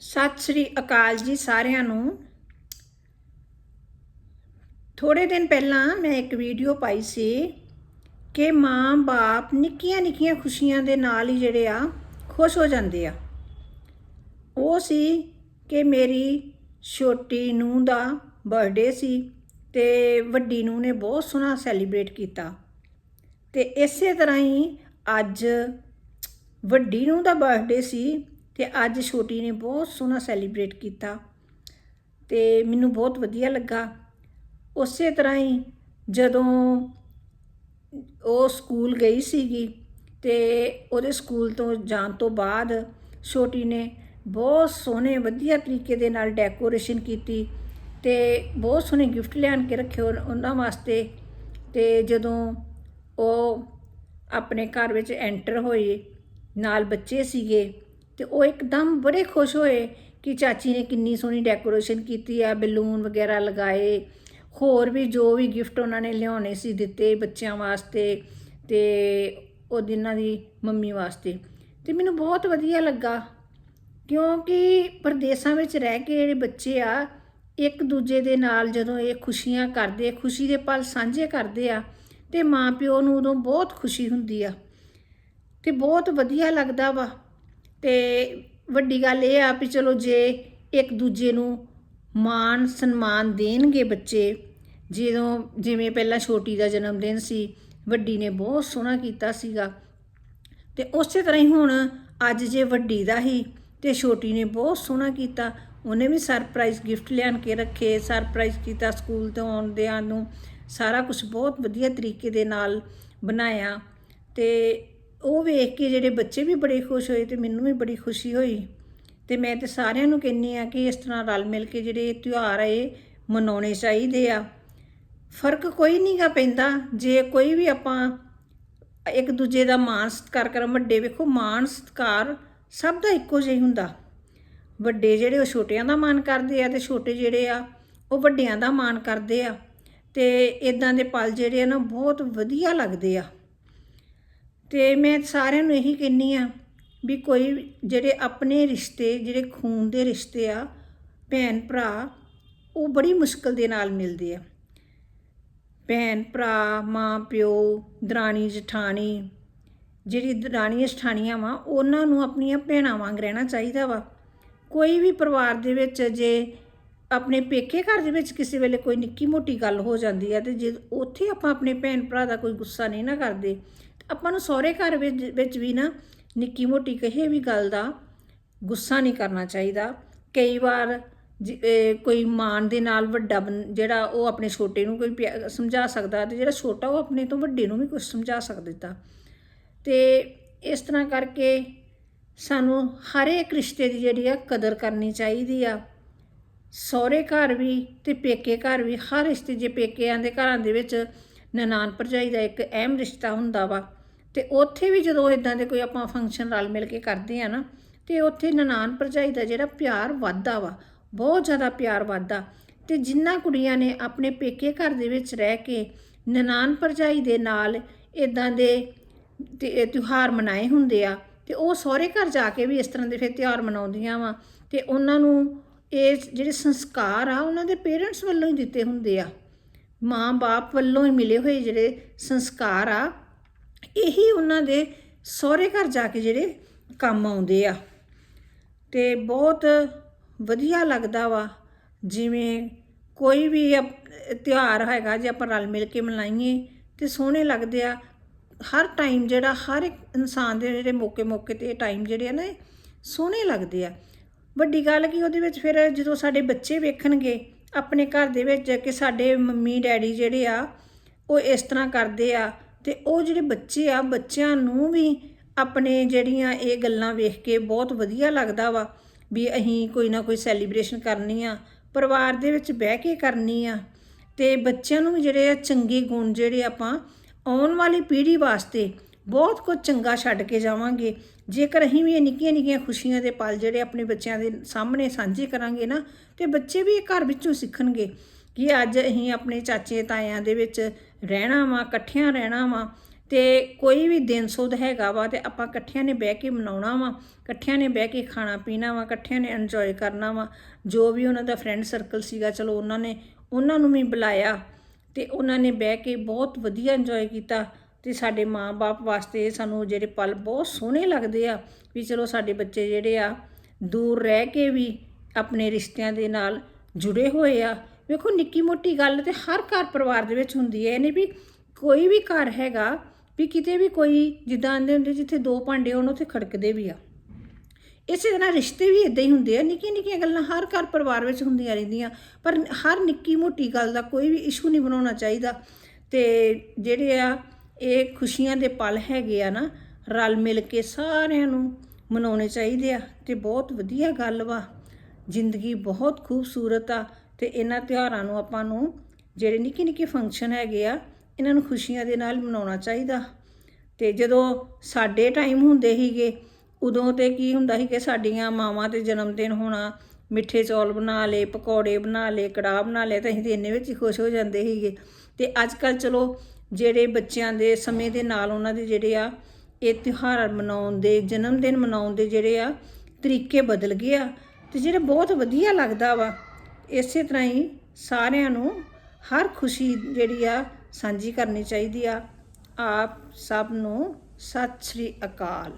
ਸਤਿ ਸ੍ਰੀ ਅਕਾਲ ਜੀ ਸਾਰਿਆਂ ਨੂੰ। ਥੋੜੇ ਦਿਨ ਪਹਿਲਾਂ ਮੈਂ ਇੱਕ ਵੀਡੀਓ ਪਾਈ ਸੀ ਕਿ ਮਾਂ-ਬਾਪ ਨਿੱਕੀਆਂ-ਨਿੱਕੀਆਂ ਖੁਸ਼ੀਆਂ ਦੇ ਨਾਲ ਹੀ ਜਿਹੜੇ ਆ, ਖੁਸ਼ ਹੋ ਜਾਂਦੇ ਆ। ਉਹ ਸੀ ਕਿ ਮੇਰੀ ਛੋਟੀ ਨੂੰ ਦਾ ਬਰਥਡੇ ਸੀ ਤੇ ਵੱਡੀ ਨੂੰ ਨੇ ਬਹੁਤ ਸੋਹਣਾ ਸੈਲੀਬ੍ਰੇਟ ਕੀਤਾ। ਤੇ ਇਸੇ ਤਰ੍ਹਾਂ ਹੀ ਅੱਜ ਵੱਡੀ ਨੂੰ ਦਾ ਬਰਥਡੇ ਸੀ ਤੇ ਅੱਜ ਛੋਟੀ ਨੇ ਬਹੁਤ ਸੋਹਣਾ ਸੈਲੀਬ੍ਰੇਟ ਕੀਤਾ ਤੇ ਮੈਨੂੰ ਬਹੁਤ ਵਧੀਆ ਲੱਗਾ। ਉਸੇ ਤਰ੍ਹਾਂ ਹੀ ਜਦੋਂ ਉਹ ਸਕੂਲ ਗਈ ਸੀਗੀ ਤੇ ਉਹਦੇ ਸਕੂਲ ਤੋਂ ਜਾਣ ਤੋਂ ਬਾਅਦ ਛੋਟੀ ਨੇ ਬਹੁਤ ਸੋਹਣੇ ਵਧੀਆ ਤਰੀਕੇ ਦੇ ਨਾਲ ਡੈਕੋਰੇਸ਼ਨ ਕੀਤੀ ਤੇ ਬਹੁਤ ਸੋਹਣੇ ਗਿਫਟ ਲਿਆਣ ਕੇ ਰੱਖੇ ਉਹਨਾਂ- ਉਹਨਾਂ ਵਾਸਤੇ ਤੇ ਜਦੋਂ ਉਹ ਆਪਣੇ ਘਰ ਵਿੱਚ ਐਂਟਰ ਹੋਏ, ਨਾਲ ਬੱਚੇ ਸੀਗੇ ਤੇ ਉਹ ਇੱਕਦਮ ਬੜੇ ਖੁਸ਼ ਹੋਏ ਕਿ ਚਾਚੀ ਨੇ ਕਿੰਨੀ ਸੋਹਣੀ ਡੈਕੋਰੇਸ਼ਨ ਕੀਤੀ ਆ, ਬੈਲੂਨ ਵਗੈਰਾ ਲਗਾਏ। ਹੋਰ ਵੀ ਜੋ ਵੀ ਗਿਫਟ ਉਹਨਾਂ ਨੇ ਲਿਆਉਣੇ ਸੀ ਦਿੱਤੇ ਬੱਚਿਆਂ ਵਾਸਤੇ ਤੇ ਉਹ ਦਿਨਾਂ ਦੀ ਮੰਮੀ ਵਾਸਤੇ। ਤੇ ਮੈਨੂੰ ਬਹੁਤ ਵਧੀਆ ਲੱਗਾ, ਕਿਉਂਕਿ ਪਰਦੇਸਾਂ ਵਿੱਚ ਰਹਿ ਕੇ ਜਿਹੜੇ ਬੱਚੇ ਆ, ਇੱਕ ਦੂਜੇ ਦੇ ਨਾਲ ਜਦੋਂ ਇਹ ਖੁਸ਼ੀਆਂ ਕਰਦੇ, ਖੁਸ਼ੀ ਦੇ ਪਲ ਸਾਂਝੇ ਕਰਦੇ ਆ, ਤੇ ਮਾਪਿਓ ਨੂੰ ਉਦੋਂ ਬਹੁਤ ਖੁਸ਼ੀ ਹੁੰਦੀ ਆ। ਤੇ ਬਹੁਤ ਵਧੀਆ ਲੱਗਦਾ ਵਾ। ਤੇ ਵੱਡੀ ਗੱਲ ਇਹ ਆ ਵੀ ਚਲੋ ਜੇ ਇੱਕ ਦੂਜੇ ਨੂੰ ਮਾਣ, ਸਨਮਾਨ ਦੇਣਗੇ ਬੱਚੇ, ਜਦੋਂ ਜਿਵੇਂ ਪਹਿਲਾਂ ਛੋਟੀ ਦਾ ਜਨਮ ਦਿਨ ਸੀ, ਵੱਡੀ ਨੇ ਬਹੁਤ ਸੋਹਣਾ ਕੀਤਾ ਸੀਗਾ। ਤੇ ਉਸੇ ਤਰ੍ਹਾਂ ਹੀ ਹੁਣ ਅੱਜ ਜੇ ਵੱਡੀ ਦਾ ਹੀ ਤੇ ਛੋਟੀ ਨੇ ਬਹੁਤ ਸੋਹਣਾ ਕੀਤਾ, ਉਹਨੇ ਵੀ ਸਰਪ੍ਰਾਈਜ਼ ਗਿਫਟ ਲਿਆਣ ਕੇ ਰੱਖੇ ਸਰਪ੍ਰਾਈਜ਼ ਕੀਤਾ ਸਕੂਲ ਤੋਂ ਆਉਂਦਿਆਂ ਨੂੰ, ਸਾਰਾ ਕੁਝ ਬਹੁਤ ਵਧੀਆ ਤਰੀਕੇ ਦੇ ਨਾਲ ਬਣਾਇਆ। ਤੇ ਉਹ ਵੇਖ ਕੇ ਜਿਹੜੇ ਬੱਚੇ ਵੀ ਬੜੇ ਖੁਸ਼ ਹੋਏ ਤੇ ਮੈਨੂੰ ਵੀ ਬੜੀ ਖੁਸ਼ੀ ਹੋਈ। ਤੇ ਮੈਂ ਤੇ ਸਾਰਿਆਂ ਨੂੰ ਕਹਿੰਨੀ ਆ ਕਿ ਇਸ ਤਰ੍ਹਾਂ ਰਲ ਮਿਲ ਕੇ ਜਿਹੜੇ ਤਿਉਹਾਰ ਆ, ਇਹ ਮਨਾਉਣੇ ਚਾਹੀਦੇ ਆ। ਫ਼ਰਕ ਕੋਈ ਨਹੀਂਗਾ ਪੈਂਦਾ। ਜੇ ਕੋਈ ਵੀ ਆਪਾਂ ਇੱਕ ਦੂਜੇ ਦਾ ਮਾਣ ਸਤਿਕਾਰ ਕਰ ਵੱਡੇ ਵੇਖੋ ਮਾਣ ਸਤਿਕਾਰ ਸਭ ਦਾ ਇੱਕੋ ਜਿਹਾ ਹੁੰਦਾ। ਵੱਡੇ ਜਿਹੜੇ ਉਹ ਛੋਟਿਆਂ ਦਾ ਮਾਣ ਕਰਦੇ ਆ ਤੇ ਛੋਟੇ ਜਿਹੜੇ ਆ, ਉਹ ਵੱਡਿਆਂ ਦਾ ਮਾਣ ਕਰਦੇ ਆ। ਤੇ ਇਦਾਂ ਦੇ ਪਲ ਜਿਹੜੇ ਆ ਨਾ, ਬਹੁਤ ਵਧੀਆ ਲੱਗਦੇ ਆ। ਤੇ ਮੈਂ ਸਾਰਿਆਂ ਨੂੰ ਇਹੀ ਕਹਿੰਨੀ ਆ ਵੀ ਕੋਈ ਜਿਹੜੇ ਆਪਣੇ ਰਿਸ਼ਤੇ, ਜਿਹੜੇ ਖੂਨ ਦੇ ਰਿਸ਼ਤੇ ਆ, ਭੈਣ, ਭਰਾ, ਉਹ ਬੜੀ ਮੁਸ਼ਕਲ ਦੇ ਨਾਲ ਮਿਲਦੇ ਆ। ਭੈਣ, ਭਰਾ, ਮਾਂ, ਪਿਓ, ਦਰਾਣੀ, ਜਠਾਣੀ, ਜਿਹੜੀ ਦਰਾਣੀਆਂ, ਜਠਾਣੀਆਂ ਵਾ, ਉਹਨਾਂ ਨੂੰ ਆਪਣੀਆਂ ਭੈਣਾਂ ਵਾਂਗ ਰਹਿਣਾ ਚਾਹੀਦਾ ਵਾ। ਕੋਈ ਵੀ ਪਰਿਵਾਰ ਦੇ ਵਿੱਚ ਜੇ ਆਪਣੇ ਪੇਕੇ ਘਰ ਦੇ ਵਿੱਚ ਕਿਸੇ ਵੇਲੇ ਕੋਈ ਨਿੱਕੀ ਮੋਟੀ ਗੱਲ ਹੋ ਜਾਂਦੀ ਹੈ ਤੇ ਜੇ ਉੱਥੇ ਆਪਾਂ ਆਪਣੇ ਭੈਣ, ਭਰਾ ਦਾ ਕੋਈ ਗੁੱਸਾ ਨਹੀਂ ਨਾ ਕਰਦੇ ਆਪਾਂ ਨੂੰ ਸਹੁਰੇ ਘਰ ਵਿੱਚ ਵਿੱਚ ਵੀ ਨਾ ਨਿੱਕੀ ਮੋਟੀ ਕਹੇ ਵੀ ਗੱਲ ਦਾ ਗੁੱਸਾ ਨਹੀਂ ਕਰਨਾ ਚਾਹੀਦਾ। ਕਈ ਵਾਰ ਜ- ਕੋਈ ਮਾਣ ਦੇ ਨਾਲ ਵੱਡਾ ਬੰ- ਜਿਹੜਾ ਉਹ ਆਪਣੇ ਛੋਟੇ ਨੂੰ ਕੋਈ ਪਿਆ- ਸਮਝਾ ਸਕਦਾ ਤੇ ਜਿਹੜਾ ਛੋਟਾ ਉਹ ਆਪਣੇ ਤੋਂ ਵੱਡੇ ਨੂੰ ਵੀ ਕੁਝ ਸਮਝਾ ਸਕਦਾ ਤੇ ਇਸ ਤਰ੍ਹਾਂ ਕਰਕੇ ਸਾਨੂੰ ਹਰ ਇੱਕ ਰਿਸ਼ਤੇ ਦੀ ਜਿਹੜੀ ਆ ਕਦਰ ਕਰਨੀ ਚਾਹੀਦੀ ਆ। ਸਹੁਰੇ ਘਰ ਵੀ ਤੇ ਪੇਕੇ ਘਰ ਵੀ, ਹਰ ਰਿਸ਼ਤੇ ਜੇ ਪੇਕਿਆਂ ਦੇ ਘਰਾਂ ਦੇ ਵਿੱਚ ਨਨਾਣ ਭਰਜਾਈ ਦਾ ਇੱਕ ਅਹਿਮ ਰਿਸ਼ਤਾ ਹੁੰਦਾ ਵਾ ਤੇ ਉੱਥੇ ਵੀ ਜਦੋਂ ਇਦਾਂ ਦੇ ਕੋਈ ਆਪਾਂ ਫੰਕਸ਼ਨ ਰਲ ਮਿਲ ਕੇ ਕਰਦੇ ਆ ਨਾ, ਤੇ ਉੱਥੇ ਨਨਾਨ ਭਰਜਾਈ ਦਾ ਜਿਹੜਾ ਪਿਆਰ ਵੱਧਦਾ ਵਾ, ਬਹੁਤ ਜ਼ਿਆਦਾ ਪਿਆਰ ਵੱਧਦਾ। ਤੇ ਜਿੰਨਾ ਕੁੜੀਆਂ ਨੇ ਆਪਣੇ ਪੇਕੇ ਘਰ ਦੇ ਵਿੱਚ ਰਹਿ ਕੇ ਨਨਾਨ ਭਰਜਾਈ ਦੇ ਨਾਲ ਇਦਾਂ ਦੇ ਤਿਉਹਾਰ ਮਨਾਏ ਹੁੰਦੇ ਆ, ਤੇ ਉਹ ਸਹੁਰੇ ਘਰ ਜਾ ਕੇ ਵੀ ਇਸ ਤਰ੍ਹਾਂ ਦੇ ਫਿਰ ਤਿਉਹਾਰ ਮਨਾਉਂਦੀਆਂ ਵਾ, ਤੇ ਉਹਨਾਂ ਨੂੰ ਇਹ ਜਿਹੜੇ ਸੰਸਕਾਰ ਆ, ਉਹਨਾਂ ਦੇ ਪੇਰੈਂਟਸ ਵੱਲੋਂ ਹੀ ਦਿੱਤੇ ਹੁੰਦੇ ਆ। ਮਾਂ-ਬਾਪ ਵੱਲੋਂ ਹੀ ਮਿਲੇ ਹੋਏ ਜਿਹੜੇ ਸੰਸਕਾਰ ਆ ਇਹੀ ਉਹਨਾਂ ਦੇ ਸਹੁਰੇ ਘਰ ਜਾ ਕੇ ਜਿਹੜੇ ਕੰਮ ਆਉਂਦੇ ਆ। ਤੇ ਬਹੁਤ ਵਧੀਆ ਲੱਗਦਾ ਵਾ, ਜਿਵੇਂ ਕੋਈ ਵੀ ਅਪ- ਤਿਉਹਾਰ ਹੈਗਾ ਜੇ ਆਪਾਂ ਰਲ ਮਿਲ ਕੇ ਮਨਾਈਏ ਤੇ ਸੋਹਣੇ ਲੱਗਦੇ ਆ। ਹਰ ਟਾਈਮ ਜਿਹੜਾ, ਹਰ ਇੱਕ ਇਨਸਾਨ ਦੇ ਜਿਹੜੇ ਮੌਕੇ ਮੌਕੇ ਤੇ ਟਾਈਮ ਜਿਹੜੇ ਆ ਨਾ ਸੋਹਣੇ ਲੱਗਦੇ ਆ। ਵੱਡੀ ਗੱਲ ਕੀ ਉਹਦੇ ਵਿੱਚ ਫਿਰ ਜਦੋਂ ਸਾਡੇ ਬੱਚੇ ਵੇਖਣਗੇ, ਆਪਣੇ ਘਰ ਦੇ ਵਿੱਚ ਕਿ ਸਾਡੇ ਮੰਮੀ ਡੈਡੀ ਜਿਹੜੇ ਆ, ਉਹ ਇਸ ਤਰ੍ਹਾਂ ਕਰਦੇ ਆ ਤੇ ਉਹ ਜਿਹੜੇ ਬੱਚੇ ਆ, ਬੱਚਿਆਂ ਨੂੰ ਵੀ ਆਪਣੇ ਜਿਹੜੀਆਂ ਇਹ ਗੱਲਾਂ ਵੇਖ ਕੇ ਬਹੁਤ ਵਧੀਆ ਲੱਗਦਾ ਵਾ ਵੀ ਅਸੀਂ ਕੋਈ ਨਾ ਕੋਈ ਸੈਲੀਬ੍ਰੇਸ਼ਨ ਕਰਨੀ ਆ, ਪਰਿਵਾਰ ਦੇ ਵਿੱਚ ਬਹਿ ਕੇ ਕਰਨੀ ਆ ਤੇ ਬੱਚਿਆਂ ਨੂੰ ਵੀ ਜਿਹੜੇ ਆ ਚੰਗੇ ਗੁਣ ਜਿਹੜੇ ਆਪਾਂ ਆਉਣ ਵਾਲੀ ਪੀੜ੍ਹੀ ਵਾਸਤੇ ਬਹੁਤ ਕੁਝ ਚੰਗਾ ਛੱਡ ਕੇ ਜਾਵਾਂਗੇ। ਜੇਕਰ ਅਸੀਂ ਵੀ ਇਹ ਨਿੱਕੀਆਂ ਨਿੱਕੀਆਂ ਖੁਸ਼ੀਆਂ ਦੇ ਪਲ ਜਿਹੜੇ ਆਪਣੇ ਬੱਚਿਆਂ ਦੇ ਸਾਹਮਣੇ ਸਾਂਝੇ ਕਰਾਂਗੇ ਨਾ, ਤੇ ਬੱਚੇ ਵੀ ਇਹ ਘਰ ਵਿੱਚੋਂ ਸਿੱਖਣਗੇ। ਕਿ ਅੱਜ ਅਸੀਂ ਆਪਣੇ ਚਾਚੇ ਤਾਇਆਂ ਦੇ ਵਿੱਚ ਰਹਿਣਾ ਵਾ, ਇਕੱਠਿਆਂ ਰਹਿਣਾ ਵਾ ਤੇ ਕੋਈ ਵੀ ਦਿਨ ਸੁਧ ਹੈਗਾ ਵਾ ਤੇ ਆਪਾਂ ਇਕੱਠਿਆਂ ਨੇ ਬਹਿ ਕੇ ਮਨਾਉਣਾ ਵਾ, ਇਕੱਠਿਆਂ ਨੇ ਬਹਿ ਕੇ ਖਾਣਾ ਪੀਣਾ ਵਾ, ਇਕੱਠਿਆਂ ਨੇ ਇੰਜੋਏ ਕਰਨਾ ਵਾ। ਜੋ ਵੀ ਉਹਨਾਂ ਦਾ ਫਰੈਂਡ ਸਰਕਲ ਸੀਗਾ, ਚਲੋ ਉਹਨਾਂ ਨੇ, ਉਹਨਾਂ ਨੂੰ ਵੀ ਬੁਲਾਇਆ ਤੇ ਉਹਨਾਂ ਨੇ ਬਹਿ ਕੇ ਬਹੁਤ ਵਧੀਆ ਇੰਜੋਏ ਕੀਤਾ ਤੇ ਸਾਡੇ ਮਾਂ-ਬਾਪ ਵਾਸਤੇ ਸਾਨੂੰ ਜਿਹੜੇ ਪਲ ਬਹੁਤ ਸੋਹਣੇ ਲੱਗਦੇ ਆ ਵੀ ਚਲੋ ਸਾਡੇ ਬੱਚੇ ਜਿਹੜੇ ਆ ਦੂਰ ਰਹਿ ਕੇ ਵੀ ਆਪਣੇ ਰਿਸ਼ਤਿਆਂ ਦੇ ਨਾਲ ਜੁੜੇ ਹੋਏ ਆ। ਵੇਖੋ, ਨਿੱਕੀ ਮੋਟੀ ਗੱਲ ਤੇ ਹਰ ਘਰ ਪਰਿਵਾਰ ਦੇ ਵਿੱਚ ਹੁੰਦੀ ਹੈ। ਇਹਨੇ ਵੀ ਕੋਈ ਵੀ ਘਰ ਹੈਗਾ ਵੀ ਕਿਤੇ ਵੀ ਕੋਈ ਜਿੱਦਾਂ ਆਂਦੇ ਹੁੰਦੇ ਜਿੱਥੇ ਦੋ ਭਾਂਡੇ ਹੋਣ, ਉੱਥੇ ਖੜਕਦੇ ਵੀ ਆ। ਇਸੇ ਤਰ੍ਹਾਂ ਰਿਸ਼ਤੇ ਵੀ ਇਦਾਂ ਹੀ ਹੁੰਦੇ ਆ। ਨਿੱਕੀਆਂ ਨਿੱਕੀਆਂ ਗੱਲਾਂ ਹਰ ਘਰ ਪਰਿਵਾਰ ਵਿੱਚ ਹੁੰਦੀਆਂ ਰਹਿੰਦੀਆਂ, ਪਰ ਹਰ ਨਿੱਕੀ ਮੋਟੀ ਗੱਲ ਦਾ ਕੋਈ ਵੀ ਇਸ਼ੂ ਨਹੀਂ ਬਣਾਉਣਾ ਚਾਹੀਦਾ। ਤੇ ਜਿਹੜੇ ਆ, ਇਹ ਖੁਸ਼ੀਆਂ ਦੇ ਪਲ ਹੈਗੇ ਆ ਨਾ, ਰਲ ਮਿਲ ਕੇ ਸਾਰਿਆਂ ਨੂੰ ਮਨਾਉਣੇ ਚਾਹੀਦੇ ਆ। ਤੇ ਬਹੁਤ ਵਧੀਆ ਗੱਲ ਵਾ। ਜ਼ਿੰਦਗੀ ਬਹੁਤ ਖੂਬਸੂਰਤ ਆ। ਤੇ ਇਹਨਾਂ ਤਿਉਹਾਰਾਂ ਨੂੰ ਆਪਾਂ ਨੂੰ ਜਿਹੜੇ ਨਿੱਕੇ ਨਿੱਕੇ ਫੰਕਸ਼ਨ ਹੈਗੇ ਆ, ਇਹਨਾਂ ਨੂੰ ਖੁਸ਼ੀਆਂ ਦੇ ਨਾਲ ਮਨਾਉਣਾ ਚਾਹੀਦਾ। ਤੇ ਜਦੋਂ ਸਾਡੇ ਟਾਈਮ ਹੁੰਦੇ ਸੀਗੇ, ਉਦੋਂ ਤੇ ਕੀ ਹੁੰਦਾ ਸੀ ਕਿ ਸਾਡੀਆਂ ਮਾਵਾਂ ਤੇ ਜਨਮ ਦਿਨ ਹੋਣਾ, ਮਿੱਠੇ ਚੌਲ ਬਣਾ ਲਏ, ਪਕੌੜੇ ਬਣਾ ਲਏ, ਕੜਾਹ ਬਣਾ ਲਏ ਤਾਂ ਅਸੀਂ ਤੇ ਇੰਨੇ ਵਿੱਚ ਹੀ ਖੁਸ਼ ਹੋ ਜਾਂਦੇ ਸੀਗੇ। ਤੇ ਅੱਜ ਕੱਲ ਚਲੋ, ਜਿਹੜੇ ਬੱਚਿਆਂ ਦੇ ਸਮੇਂ ਦੇ ਨਾਲ ਉਹਨਾਂ ਦੇ ਜਿਹੜੇ ਆ, ਇਹ ਤਿਉਹਾਰ ਮਨਾਉਣ ਦੇ, ਜਨਮ ਦਿਨ ਮਨਾਉਣ ਦੇ ਜਿਹੜੇ ਆ, ਤਰੀਕੇ ਬਦਲ ਗਏ ਆ। ਤੇ ਜਿਹੜੇ ਬਹੁਤ ਵਧੀਆ ਲੱਗਦਾ ਵਾ ਇਸੇ ਤਰ੍ਹਾਂ ਹੀ ਸਾਰਿਆਂ ਨੂੰ ਹਰ ਖੁਸ਼ੀ ਜਿਹੜੀ ਆ ਸਾਂਝੀ ਕਰਨੀ ਚਾਹੀਦੀ ਆ। ਆਪ ਸਭ ਨੂੰ ਸਤਿ ਸ੍ਰੀ ਅਕਾਲ।